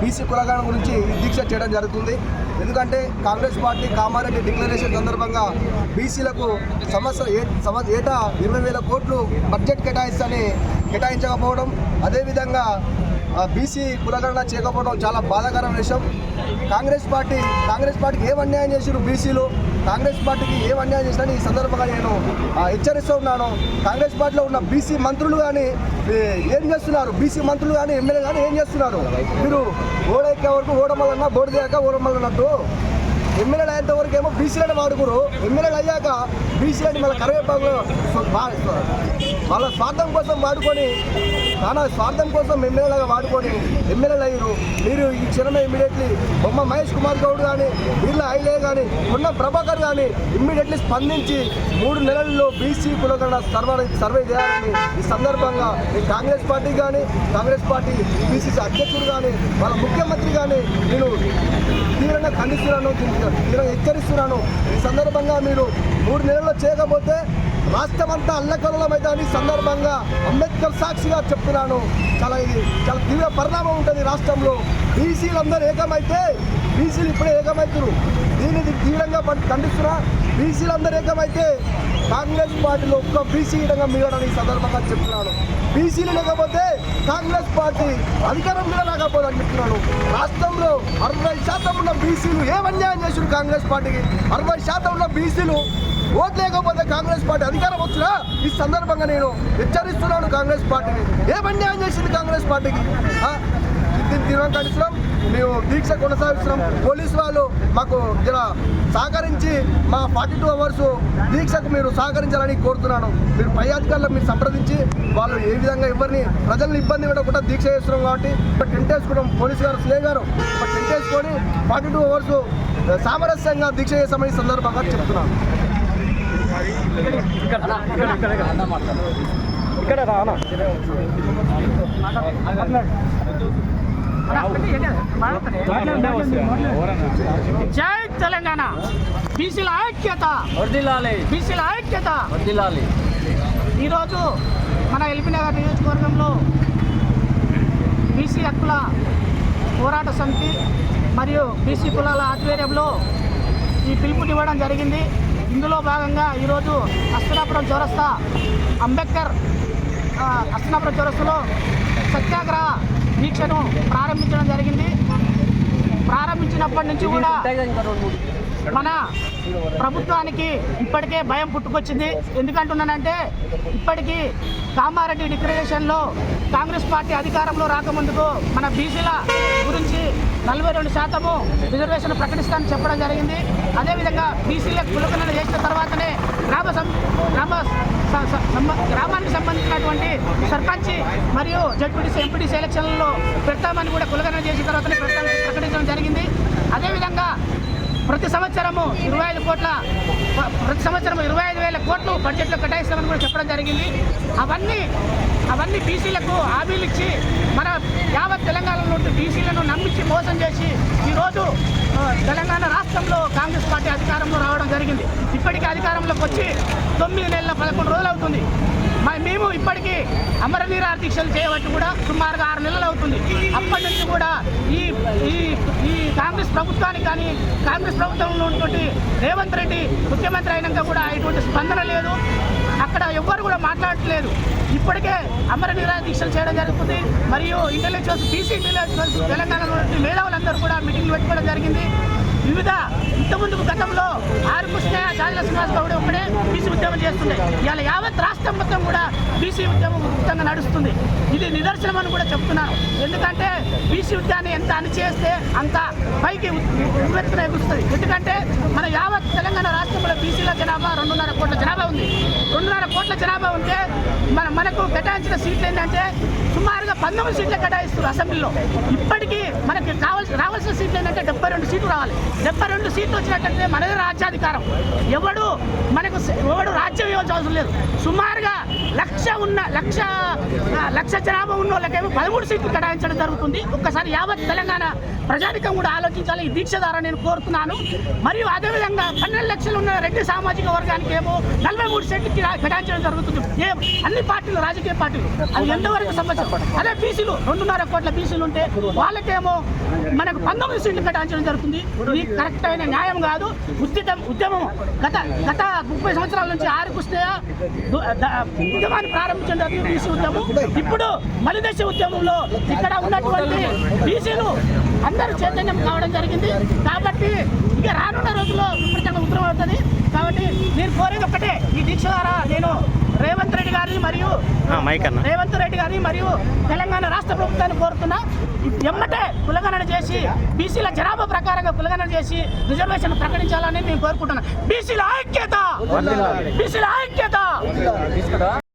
BC కులగణ గురించి దీక్ష చేయడం జరుగుతుంది. ఎందుకంటే కాంగ్రెస్ పార్టీ కామారెడ్డి డిక్లరేషన్ సందర్భంగా బీసీలకు సంవత్సరం ఏ సంవ- ఏటా ఇరవై వేల కోట్లు బడ్జెట్ కేటాయిస్తని కేటాయించకపోవడం అదేవిధంగా బీసీ కులగణన చేయకపోవడం చాలా బాధాకరమైన విషయం. కాంగ్రెస్ పార్టీ కాంగ్రెస్ పార్టీకి ఏం అన్యాయం చేసిరు బీసీలు? కాంగ్రెస్ పార్టీకి ఏం అన్యాయం చేసినా ఈ సందర్భంగా నేను హెచ్చరిస్తూ ఉన్నాను. కాంగ్రెస్ పార్టీలో ఉన్న బీసీ మంత్రులు కానీ ఏం చేస్తున్నారు? బీసీ మంత్రులు కానీ ఎమ్మెల్యే కానీ ఏం చేస్తున్నారు? మీరు ఓడెక్కే వరకు ఓడమల్లన్నా బోర్డు దిగాక ఓడమల్లన్నట్టు ఎమ్మెల్యేలు అయ్యేంత వరకు ఏమో బీసీలను వాడుకోరు ఎమ్మెల్యేలు అయ్యాక బీసీలని మళ్ళీ కరివేపాకు వాళ్ళ స్వార్థం కోసం వాడుకొని చాలా స్వార్థం కోసం ఎమ్మెల్యేలాగా వాడుకొని ఎమ్మెల్యేలు అయ్యారు మీరు ఈ క్షణమే ఇమ్మీడియట్లీ బొమ్మ మహేష్ కుమార్ గౌడ్ కానీ వీళ్ళ ఐలే కానీ ఉన్న ప్రభాకర్ కానీ ఇమ్మీడియట్లీ స్పందించి మూడు నెలల్లో బీసీ కులగణ సర్వే సర్వే చేయాలని ఈ సందర్భంగా ఈ కాంగ్రెస్ పార్టీ కానీ కాంగ్రెస్ పార్టీ బీసీసీ అధ్యక్షుడు కానీ వాళ్ళ ముఖ్యమంత్రి కానీ నేను తీవ్రంగా ఖండిస్తున్నాను. మీరు హెచ్చరిస్తున్నాను. ఈ సందర్భంగా మీరు మూడు నెలల్లో చేయకపోతే రాష్ట్రం అంతా అల్లకల్లం అయితే సందర్భంగా అంబేద్కర్ సాక్షిగా చెప్తున్నాను. చాలా ఇది చాలా తీవ్ర పరిణామం ఉంటుంది రాష్ట్రంలో. బీసీలందరూ ఏకమైతే బీసీలు ఇప్పుడే ఏకమవుతున్నారు దీనిని తీవ్రంగా ఖండిస్తున్నా. బీసీలందరూ ఏకమైతే కాంగ్రెస్ పార్టీలో ఒక్క బీసీ విధంగా మిగలడం ఈ సందర్భంగా చెప్తున్నాను. బీసీలు లేకపోతే కాంగ్రెస్ పార్టీ అధికారం మీద రాకపోదని చెప్తున్నాను. రాష్ట్రంలో అరవై శాతం ఉన్న బీసీలు ఏమన్యాయం చేసిన కాంగ్రెస్ పార్టీకి? అరవై శాతం ఉన్న బీసీలు ఓట్ లేకపోతే కాంగ్రెస్ పార్టీ అధికారం వచ్చినా ఈ సందర్భంగా నేను హెచ్చరిస్తున్నాను కాంగ్రెస్ పార్టీని. ఏమన్యాయం చేసింది కాంగ్రెస్ పార్టీకి? దీన్ని తీవ్రంగా మేము దీక్ష కొనసాగిస్తున్నాం పోలీసు వాళ్ళు మాకు జర సహకరించి మా ఫార్టీ టూ అవర్స్ దీక్షకు మీరు సహకరించాలని కోరుతున్నాను మీరు పై అధికారులకు మీరు సంప్రదించి వాళ్ళు ఏ విధంగా ఎవరిని ప్రజలను ఇబ్బంది పెట్టకుండా దీక్ష చేస్తున్నాం కాబట్టి ఒక టెంట్ వేసుకున్నాం పోలీసు గారు స్నేహ గారు టెంట్ వేసుకొని ఫార్టీ టూ అవర్స్ సామరస్యంగా దీక్ష చేస్తామని సందర్భంగా చెప్తున్నాను ఇక్కడ రానా జై తెలంగాణ. బీసీల ఐక్యత. బీసీల ఐక్యత. ఈరోజు మన ఎల్బీనగర్ నియోజకవర్గంలో బీసీ హక్కుల పోరాట సమితి మరియు బీసీ కులాల ఆధ్వర్యంలో ఈ పిలుపునివ్వడం జరిగింది. ఇందులో భాగంగా ఈరోజు అస్తినాపురం చౌరస్తా అంబేద్కర్ అస్తినాపురం చౌరస్తాలో సత్యాగ్రహ దీక్షను ప్రారంభించడం జరిగింది. ప్రారంభించినప్పటి నుంచి కూడా మన ప్రభుత్వానికి ఇప్పటికే భయం పుట్టుకొచ్చింది. ఎందుకంటున్నానంటే ఇప్పటికీ కామారెడ్డి డిక్లరేషన్లో కాంగ్రెస్ పార్టీ అధికారంలో రాకముందుకు మన బీసీల గురించి నలభై రెండు శాతము రిజర్వేషన్ ప్రకటిస్తానని చెప్పడం జరిగింది. అదేవిధంగా బీసీలకు కులకరణ చేసిన తర్వాతనే గ్రామ సం- గ్రామ గ్రామానికి సంబంధించినటువంటి సర్పంచ్ మరియు జడ్పీటీసీ ఎంపీటీసీ ఎలక్షన్లలో పెడతామని కూడా కులకరణ చేసిన తర్వాతనే ప్రకటించడం జరిగింది. అదేవిధంగా ప్రతి సంవత్సరము ఇరవై ఐదు కోట్ల ప్రతి సంవత్సరం ఇరవై ఐదు వేల కోట్లు బడ్జెట్లో కేటాయిస్తామని కూడా చెప్పడం జరిగింది. అవన్నీ అవన్నీ బీసీలకు హామీలు ఇచ్చి మన యావత్ తెలంగాణలో ఉండే బీసీలను నమ్మించి మోసం చేసి ఈరోజు తెలంగాణ రాష్ట్రంలో కాంగ్రెస్ పార్టీ అధికారంలో రావడం జరిగింది. ఇప్పటికీ అధికారంలోకి వచ్చి తొమ్మిది నెలల పదకొండు రోజులు అవుతుంది. మేము ఇప్పటికీ అమరవీర దీక్షలు చేయబట్టి కూడా సుమారుగా ఆరు నెలలు అవుతుంది. అప్పటి నుంచి కూడా ఈ ఈ ఈ కాంగ్రెస్ ప్రభుత్వానికి కానీ కాంగ్రెస్ ప్రభుత్వంలో ఉన్నటువంటి రేవంత్ రెడ్డి ముఖ్యమంత్రి అయినాక కూడా ఎటువంటి స్పందన లేదు. అక్కడ ఎవ్వరు కూడా మాట్లాడట్లేదు. ఇప్పటికే అమరవీర దీక్షలు చేయడం జరుగుతుంది. మరియు ఇంటెలెక్చువల్స్ బీసీ ఇంటెలెక్చువల్స్ తెలంగాణలో మేధావులందరూ కూడా మీటింగ్లు పెట్టుకోవడం జరిగింది. వివిధ ఇంతకుముందు గతంలో ఆరు కృష్ణ చాజల శ్రీనివాస్ గౌడ్ ఒక్కడే బీసీ ఉద్యమం చేస్తుండే ఇవాళ యావత్ రాష్ట్రం మొత్తం కూడా బీసీ ఉద్యమం ఉచితంగా నడుస్తుంది. ఇది నిదర్శనం అని కూడా చెప్తున్నాను ఎందుకంటే బీసీ ఉద్యాన్ని ఎంత అణిచేస్తే అంత పైకి ఉవ్వెత్తున ఎగుస్తుంది ఎందుకంటే మన యావత్ తెలంగాణ రాష్ట్రంలో బీసీల జనాభా రెండున్నర కోట్ల జనాభా ఉంది. రెండున్నర కోట్ల జనాభా ఉంటే మన మనకు కేటాయించిన సీట్లు ఏంటంటే సుమారుగా పంతొమ్మిది సీట్లు కేటాయిస్తారు అసెంబ్లీలో. ఇప్పటికీ మనకి కావాల్సిన రావాల్సిన సీట్లు ఏంటంటే డెబ్బై రెండు సీట్లు రావాలి. డెబ్బై రెండు సీట్లు వచ్చినట్టయితే మనదే రాజ్యాధికారం. ఎవడు ఎవడు ఇవ్వాల్సిన అవసరం లేదు. సుమారుగా లక్ష ఉన్న లక్ష లక్ష జనాభా ఉన్న వాళ్ళకేమో పదమూడు సీట్లు కేటాయించడం జరుగుతుంది. ఒక్కసారి యావత్ తెలంగాణ ప్రజానికం కూడా ఆలోచించాలి. ఈ దీక్ష ద్వారా నేను కోరుతున్నాను. మరియు అదేవిధంగా పన్నెండు లక్షలు ఉన్న రెడ్డి సామాజిక వర్గానికి ఏమో నలభై మూడు సీట్లు కేటాయించడం జరుగుతుంది. ఏ అన్ని అన్ని పార్టీలు రాజకీయ పార్టీలు అది ఎంతవరకు సమస్య అదే బీసీలు రెండున్నర కోట్ల బీసీలు ఉంటే వాళ్ళకేమో మనకు పంతొమ్మిది సీట్లు కేటాయించడం జరుగుతుంది. ఇది కరెక్ట్ అయిన న్యాయం కాదు. ఉద్యమం ఉద్యమం గత గత ముప్పై సంవత్సరాల నుంచి ఆరుకుస్తే ఉద్యమాన్ని ప్రారంభించడం బీసీ ఉద్యమం. ఇప్పుడు మలిదశ ఉద్యమంలో ఇక్కడ ఉన్నటువంటి బీసీలు అందరూ చైతన్యం కావడం జరిగింది. కాబట్టి ఇక అవుతుంది కాబట్టి నేను కోరేది ఒక్కటే ఈ దీక్ష ద్వారా నేను రేవంత్ రెడ్డి గారిని మరియు మైక్ అన్న. రేవంత్ రెడ్డి గారిని మరియు తెలంగాణ రాష్ట్ర ప్రభుత్వాన్ని కోరుతున్నా. ఎమ్మటే కులగణన చేసి బీసీల జనాభా ప్రకారంగా కులగణన చేసి రిజర్వేషన్ ప్రకటించాలని నేను కోరుకుంటున్నాను బీసీల ఐక్యత! బీసీల ఐక్యత!